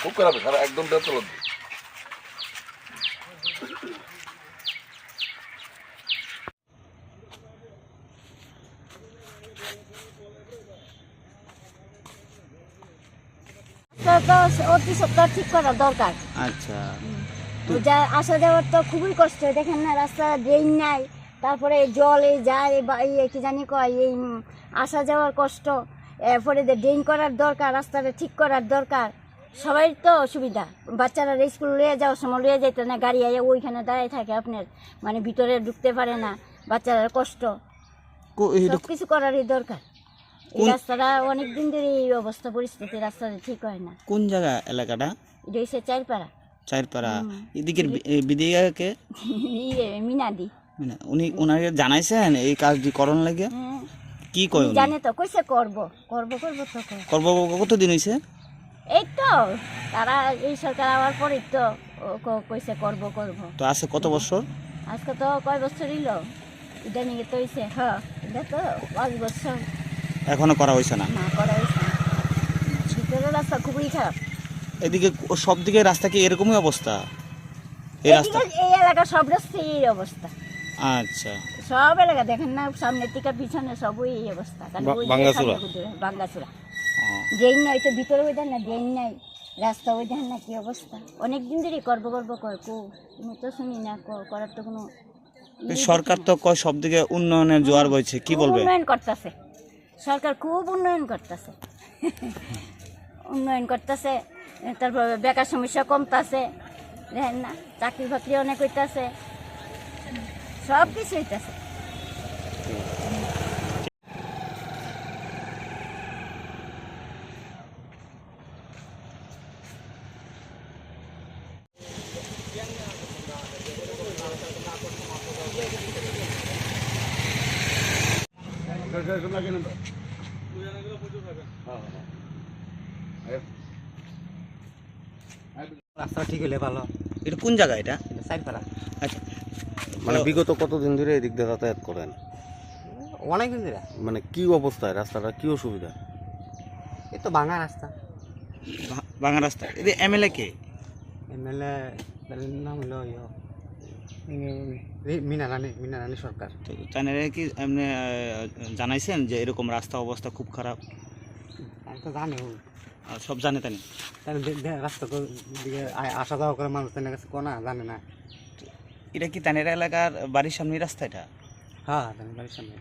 খুব খারাপ সারা একদম অতি সত্তর ঠিক করা দরকার। আচ্ছা। যা আসা যাওয়ার তো খুবই কষ্ট দেখেন না রাস্তা ড্রেন নাই তারপরে জল এই যায় বা এই কি জানি কয় এই আসা যাওয়ার কষ্ট এরপরে ড্রেন করার দরকার রাস্তাটা ঠিক করার দরকার সবাই তো অসুবিধা। বাচ্চারা স্কুল লিয়ে যাওয়ার সময় লিয়ে যেত না গাড়ি আইয়া ওইখানে দাঁড়ায় থাকে আপনার। মানে ভিতরে ঢুকতে পারে না বাচ্চারা কষ্ট। সব কিছু করারই দরকার। এই রাস্তাটা অনেক দিন ধরে এই অবস্থা পরিস্থিতি রাস্তাটা ঠিক হয় না। কোন জায়গা এলাকাটা? এটা হচ্ছে চারপাড়া চারপাড়া এদিকের বি- এ, ইয়ে মিনাদি। মানে উনি ওনাকে জানাইছেন এই কাজটি করণ লাগে হ্যাঁ। কি কয় জানে তো কইছে করব। করব করব তো কর। করব কতদিন হয়েছে এই তো তারা এই সরকার আওয়ার পরেই তো কইছে করব করব। তো আছে কত বছর? আজকে তো কয় বছর ইলো এটা নিয়ে তো হইছে হ্যাঁ এটা তো পাঁচ বছর। এখনও করা হয়েছে না? না করা হয়েছে না। ভিতরের রাস্তা খুবই খারাপ। এদিকে সব দিকে রাস্তা কি এরকমই অবস্থা? এই রাস্তা এই এলাকা সব রাস্তায় এই অবস্থা। আচ্ছা। সব এলাকা দেখেন না সামনের থেকে পিছনে সবই এই অবস্থা। কারণ ওই ড্রেন নাই তো ভিতরে ওই না ড্রেন নাই। রাস্তা ওই না কি অবস্থা? অনেক দিন ধরেই করব করব কর কো তুমি তো শুনি না ক- করার তো কোনো সরকার তো কয় সব দিকে উন্নয়নের জোয়ার বইছে কি বলবে? উন্নয়ন করতেছে। সরকার খুব উন্নয়ন করতেছে। উন্নয়ন করতেছে তারপর বেকার সমস্যা কমতাছে দেখেন না চাকরি বাকরি অনেক হইতাছে সব কিছু হইতাছে। রাস্তা ঠিক হলে ভালো। এটা কোন জায়গা এটা? এটা সাইডপাড়া আচ্ছা। মানে বিগত কতদিন ধরে এদিক দিয়ে যাতায়াত করেন? অনেক দিন ধরে। মানে কি অবস্থায় রাস্তাটা? কি অসুবিধা? এই তো ভাঙা রাস্তা। ভাঙা রাস্তা। এটা এমএলএ কে? এমএলএ নাম হলো ইয়ে রি- মিনা রানী মিনা রানী সরকার। তো তাদের কি এমনি জানাইছেন যে এরকম রাস্তা অবস্থা খুব খারাপ? আমি তো জানি সব জানে তানি রাস্তা তো দিকে আসা যাওয়া করে মানুষ তার কাছে কোনা জানে না। এটা কি তানেরা এলাকার বাড়ির সামনে রাস্তা এটা? হ্যাঁ বাড়ির সামনে